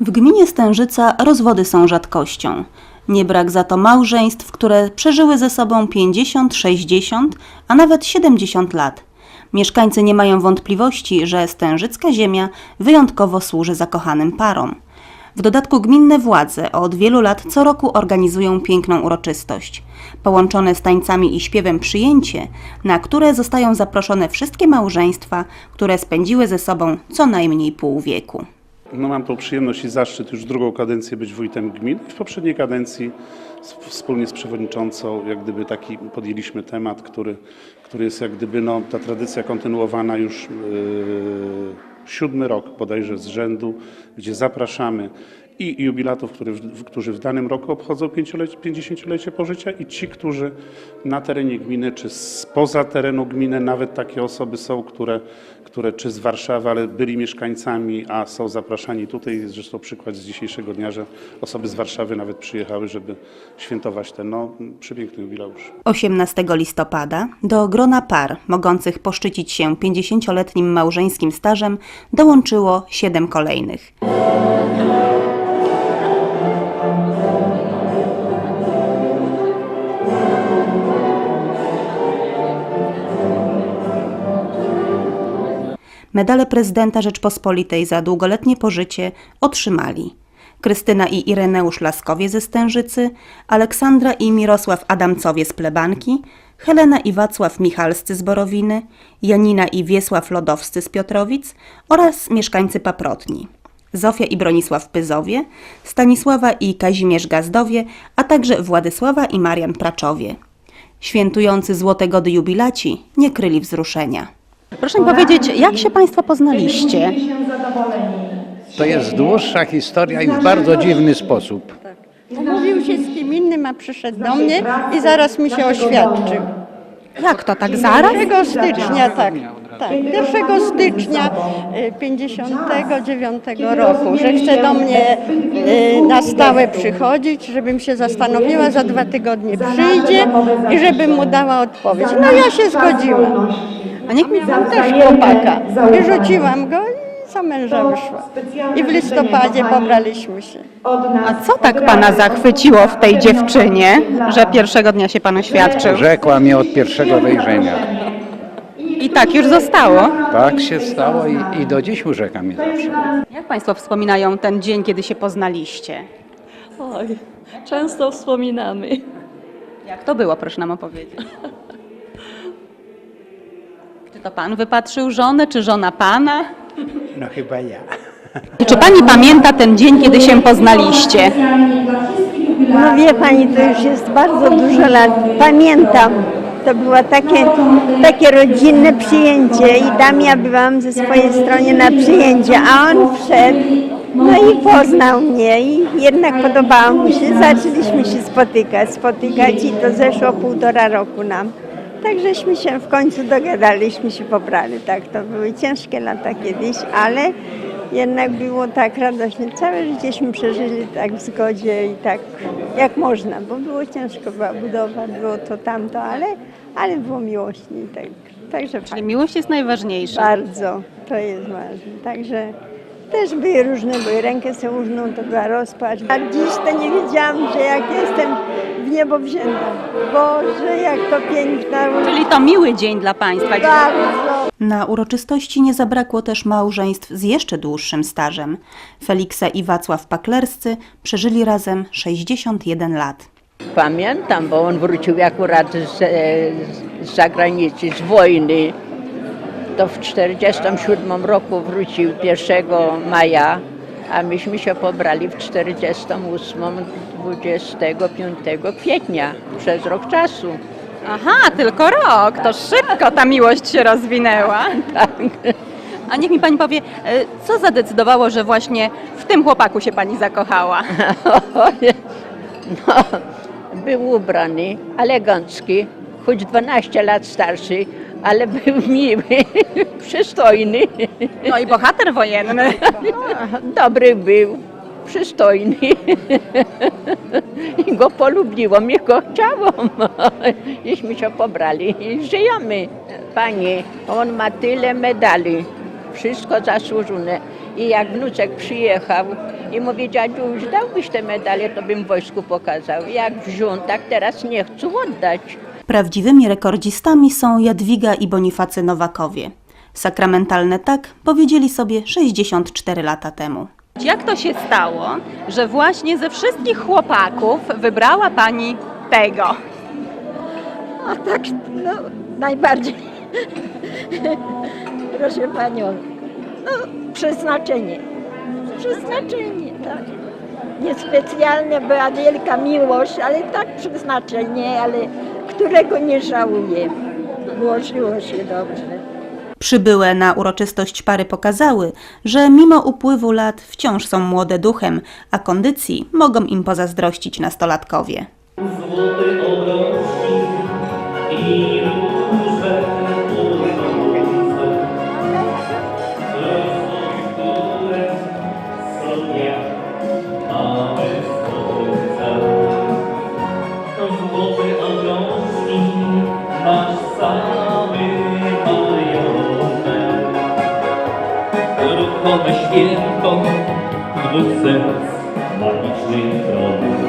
W gminie Stężyca rozwody są rzadkością. Nie brak za to małżeństw, które przeżyły ze sobą 50, 60, a nawet 70 lat. Mieszkańcy nie mają wątpliwości, że stężycka ziemia wyjątkowo służy zakochanym parom. W dodatku gminne władze od wielu lat co roku organizują piękną uroczystość. Połączone z tańcami i śpiewem przyjęcie, na które zostają zaproszone wszystkie małżeństwa, które spędziły ze sobą co najmniej pół wieku. No mam tą przyjemność i zaszczyt już drugą kadencję być wójtem gminy. W poprzedniej kadencji wspólnie z przewodniczącą jak gdyby taki podjęliśmy temat, który, który jest jak gdyby no, ta tradycja kontynuowana już yy, siódmy rok bodajże z rzędu, gdzie zapraszamy i jubilatów, którzy w danym roku obchodzą pięciolecie- 50-lecie pożycia i ci, którzy na terenie gminy czy spoza terenu gminy, nawet takie osoby są, które, które czy z Warszawy, ale byli mieszkańcami, a są zapraszani tutaj. Jest zresztą przykład z dzisiejszego dnia, że osoby z Warszawy nawet przyjechały, żeby świętować ten no, przepiękny jubileusz. 18 listopada do grona par mogących poszczycić się 50-letnim małżeńskim stażem dołączyło siedem kolejnych. Medale prezydenta Rzeczpospolitej za długoletnie pożycie otrzymali Krystyna i Ireneusz Laskowie ze Stężycy, Aleksandra i Mirosław Adamcowie z Plebanki, Helena i Wacław Michalscy z Borowiny, Janina i Wiesław Lodowscy z Piotrowic oraz mieszkańcy Paprotni. Zofia i Bronisław Pyzowie, Stanisława i Kazimierz Gazdowie, a także Władysława i Marian Praczowie. Świętujący złote gody jubilaci nie kryli wzruszenia. Proszę mi powiedzieć, jak się Państwo poznaliście? To jest dłuższa historia i w bardzo dziwny sposób. Umówił się z kim innym, a przyszedł do mnie i zaraz mi się oświadczył. Jak to tak zaraz? 1 stycznia, tak. Tak, 1 stycznia y, 59 roku, że chce do mnie y, na stałe przychodzić, żebym się zastanowiła, za dwa tygodnie przyjdzie i żebym mu dała odpowiedź. No ja się zgodziłam. A niech mi Mam też chłopaka i rzuciłam go i za męża wyszła. I w listopadzie pobraliśmy się. A co tak pana zachwyciło w tej dziewczynie, że pierwszego dnia się pan oświadczył? Rzekła mi od pierwszego wejrzenia. I tak już zostało. Tak się stało i, i do dziś urzeka mnie zawsze. Jak państwo wspominają ten dzień, kiedy się poznaliście? Oj, często wspominamy. Jak to było, proszę nam opowiedzieć. Czy to pan wypatrzył żonę, czy żona pana? No chyba ja. Czy pani pamięta ten dzień, kiedy się poznaliście? No wie pani, to już jest bardzo dużo lat. Pamiętam, to było takie, takie rodzinne przyjęcie i tam ja byłam ze swojej strony na przyjęcie, a on wszedł, no i poznał mnie i jednak podobało mu się. Zaczęliśmy się spotykać, spotykać i to zeszło półtora roku nam. Takżeśmy się w końcu dogadaliśmy się pobrali. Tak, to były ciężkie lata kiedyś, ale jednak było tak radośnie. Całe życieśmy przeżyli tak w zgodzie i tak jak można, bo było ciężko, była budowa, było to tamto, ale, ale było miłośnie. Tak, także Czyli fajnie. miłość jest najważniejsza. bardzo to jest ważne. Także też były różne, były rękę sobie różną, to była rozpacz. A dziś to nie wiedziałam, że jak jestem w niebo wzięta. Boże, jak to piękna Czyli to miły dzień dla państwa. Bardzo. Na uroczystości nie zabrakło też małżeństw z jeszcze dłuższym stażem. Feliksa i Wacław Paklerscy przeżyli razem 61 lat. Pamiętam, bo on wrócił akurat z, e, z zagranicy, z wojny. To w 1947 roku wrócił 1 maja, a myśmy się pobrali w 1948 25 kwietnia, przez rok czasu. Aha, tylko rok, to szybko ta miłość się rozwinęła. Tak. A niech mi pani powie, e, co zadecydowało, że właśnie w tym chłopaku się pani zakochała? No, był ubrany, elegancki, choć 12 lat starszy, ale był miły, przystojny. No i bohater wojenny. Dobry był, przystojny. I go polubiłam, i go chciałam. Iśmy się pobrali i żyjemy. Panie, on ma tyle medali, wszystko zasłużone. I jak wnuczek przyjechał i mówi, dziadziuś, dałbyś te medale, to bym wojsku pokazał. Jak wziął, tak teraz nie chcą oddać. Prawdziwymi rekordzistami są Jadwiga i Bonifacy Nowakowie. Sakramentalne tak powiedzieli sobie 64 lata temu. Jak to się stało, że właśnie ze wszystkich chłopaków wybrała pani tego? A tak, no najbardziej. Proszę panią, no przeznaczenie. Przeznaczenie, tak. Niespecjalnie była wielka miłość, ale tak przeznaczenie, ale którego nie żałuję. Włożyło się dobrze. Przybyłe na uroczystość pary pokazały, że mimo upływu lat wciąż są młode duchem, a kondycji mogą im pozazdrościć nastolatkowie. Złoty obrącznik i пацієнтом двох серць магічних травм.